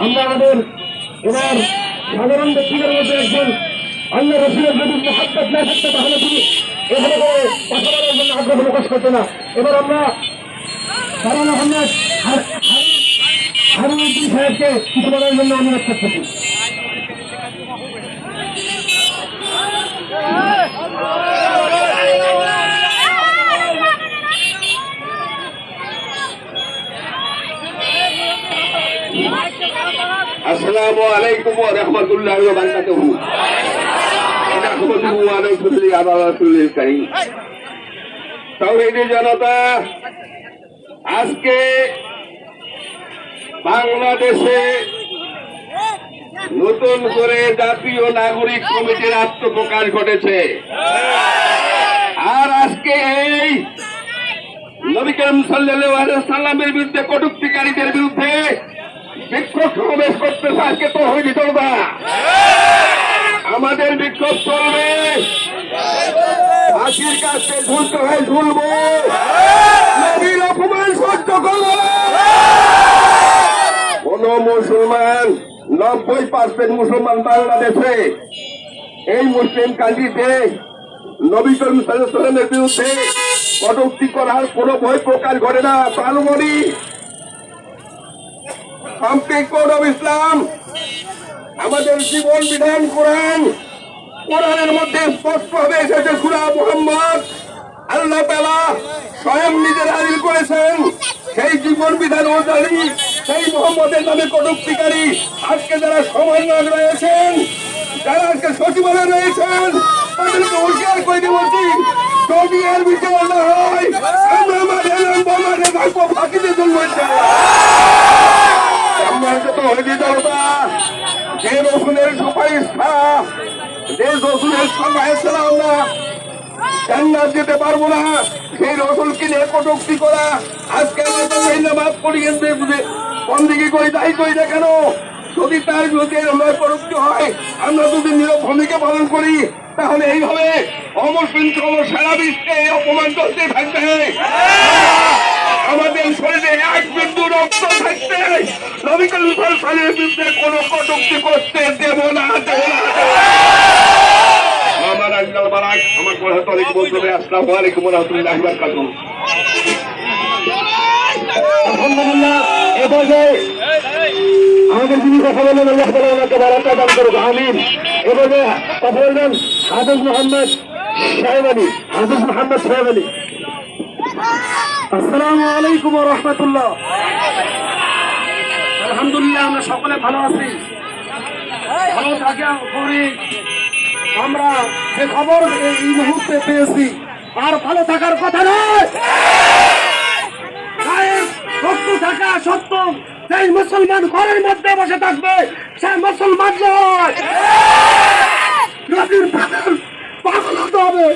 আমরা আমাদের এবার সাধারণ ব্যক্তিদের মধ্যে একজন আল্লাহ রসুলের যদি মহাত্মা না থাকতে তাহলে তিনি এভাবে করে জন্য আগ্রহ প্রকাশ করতো না। এবার আমরা হারুদ্দিন সাহেবকে কিছু বলার জন্য অনুরোধ করতেছি আসসালামু আলাইকুম ওয়া রাহমাতুল্লাহি ওয়া বারাকাতুহু। নাহমাদুহু ওয়া নাসল্লি আলা রাসূলিল কারীম। আজকে বাংলাদেশে নতুন করে জাতীয় নাগরিক কমিটির আত্মপ্রকাশ ঘটেছে। আর আজকে এই নবী করিম সাল্লামের বিরুদ্ধে কটুক্তিকারীদের বিরুদ্ধে বিক্ষোভ সমাবেশ করতেছে আজকে তো হয়নি চলবা আমাদের বিক্ষোভ চলবে। ফাঁসির কাছে ঝুলতে হয়, ঝুলবো। নবীর অপমান সহ্য করব মুসলমান, নব্বই পার্সেন্ট মুসলমান বাংলাদেশে। এই মুসলিম কান্ট্রিতে নবী করিম সাল্লামের বিরুদ্ধে কটূক্তি করার কোনো ভয় প্রকাশ করে না। অফ ইসলাম, আমাদের জীবন বিধান কোরআন, কোরআনের মধ্যে স্পষ্ট ভাবে এসেছে সুরা মোহাম্মদ। আল্লাহ তালা স্বয়ং নিজের হাজির করেছেন। সেই জীবন বিধান অনুযায়ী সেই মোহাম্মদের নামে কটুক্তিকারী আজকে যারা সমন্বয় রয়েছেন, যারা আজকে সচিবালয়ে রয়েছেন, তাদেরকে হুঁশিয়ার করে বলছি বিচার আমরা যেতে পারব না, সেই রসুলকে নিয়ে কটুক্তি করা, আজকে আমরা তো মহিলাবাদ করি বন্দিকে করি তাই করি না কেন? যদি তার বিরুদ্ধে আমরা কটুক্তি হয়, আমরা যদি নীরব ভূমিকা পালন করি, তাহলে এইভাবে অমুসলিম সহ সারা বিশ্বে অপমান চলতে থাকবে। আমাদের শরীরে এক বিন্দু রক্ত থাকতে নবিকাল সালের বিরুদ্ধে কোন কটুক্তি করতে দেব না দেব না আমার আজকাল আমার কথা তলিক বলতে আসসালামু আলাইকুম রহমতুল্লাহ বারকাতুহ আলহামদুলিল্লাহ পর্যায়ে আমাদের কথা বললেন আল্লাহ তালা ওনাকে বারাকা দান করুক। আমিন। এ পর্যায়ে কথা হাফিজ মোহাম্মদ সাহেব আলী। মোহাম্মদ সাহেব আলী। আসসালামু আলাইকুম রহমতুল্লাহ। আলহামদুলিল্লাহ, আমরা সকলে ভালো আছি। ভালো থাকা আমরা যে খবর এই মুহূর্তে পেয়েছি, আর ভালো থাকার কথা নয়। থাকা সত্য সেই মুসলমান ঘরের মধ্যে বসে থাকবে, সে মুসলমান নয়। নবীর পাগল হতে হবে।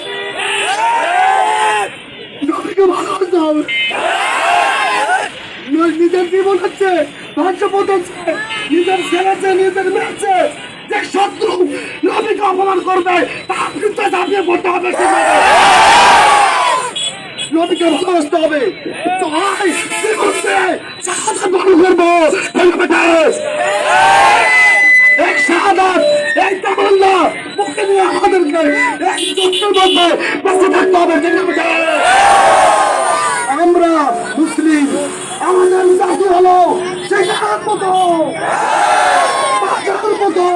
নবীকে ভালোবাসতে হবে। নিজের জীবন হচ্ছে ধ্বংস পড়ছে নিজের ছেলেছে নিজের মেয়েছে যে শত্রু নবীকে অপমান করবে, তার বিরুদ্ধে ঝাঁপিয়ে পড়তে হবে। নদীকে ভালোবাসতে হবে। তো আয় করব। এক শাহাদাত, এক তামান্না মুখে নিয়ে আমাদেরকে এক আমরা মুসলিম, আমাদের জাতি হলো সেই মতো মতো।